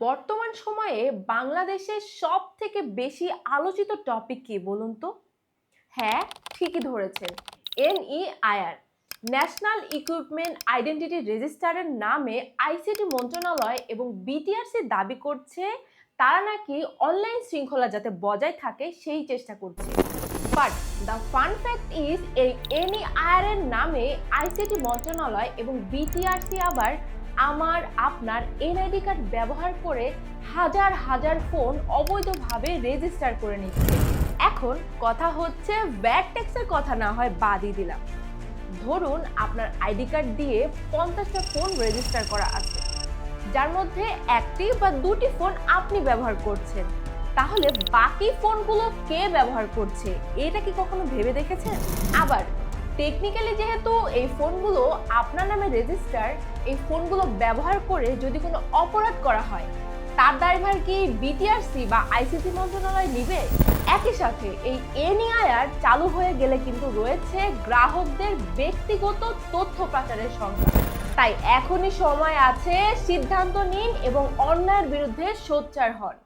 বর্তমান সময়ে বাংলাদেশের সব থেকে বেশি আলোচিত টপিক কি বলুন তো? হ্যাঁ ঠিকই ধরেছেন। এনইআইআর ন্যাশনাল ইকুইপমেন্ট আইডেন্টিটি রেজিস্টারের নামে আইসিটি মন্ত্রণালয় এবং বিটিআরসি দাবি করছে তারা নাকি অনলাইন শৃঙ্খলা যাতে বজায় থাকে সেই চেষ্টা করছে। But the fun fact is এই এনইআইআর এর নামে আইসিটি মন্ত্রণালয় এবং বিটিআরসি আবার আমার, আপনার এনআইডি কার্ড ব্যবহার করে হাজার হাজার ফোন অবৈধভাবে রেজিস্টার করে নিচ্ছে। এখন কথা হচ্ছে ব্যাড ট্যাক্সের কথা না হয় বাদই দিলাম। ধরুন আপনার আইডি কার্ড দিয়ে পঞ্চাশটা ফোন রেজিস্টার করা আছে। যার মধ্যে একটি বা দুটি ফোন আপনি ব্যবহার করছেন। তাহলে বাকি ফোনগুলো কে ব্যবহার করছে, এটা কি কখনো ভেবে দেখেছেন? আবার টেকনিক্যালি যেহেতু এই ফোনগুলো আপনার নামে রেজিস্টার এই ফোনগুলো ব্যবহার করে যদি কোনো অপরাধ করা হয়, তার দায়ভার কি বিটিআরসি বা আইসিটি মন্ত্রণালয় নিবে? একই সাথে এই এনইআইআর চালু হয়ে গেলে কিন্তু রয়েছে গ্রাহকদের ব্যক্তিগত তথ্য পাচারের সংখ্যা তাই এখনই সময় আছে সিদ্ধান্ত নিন এবং অন্যায়ের বিরুদ্ধে সোচ্চার হন।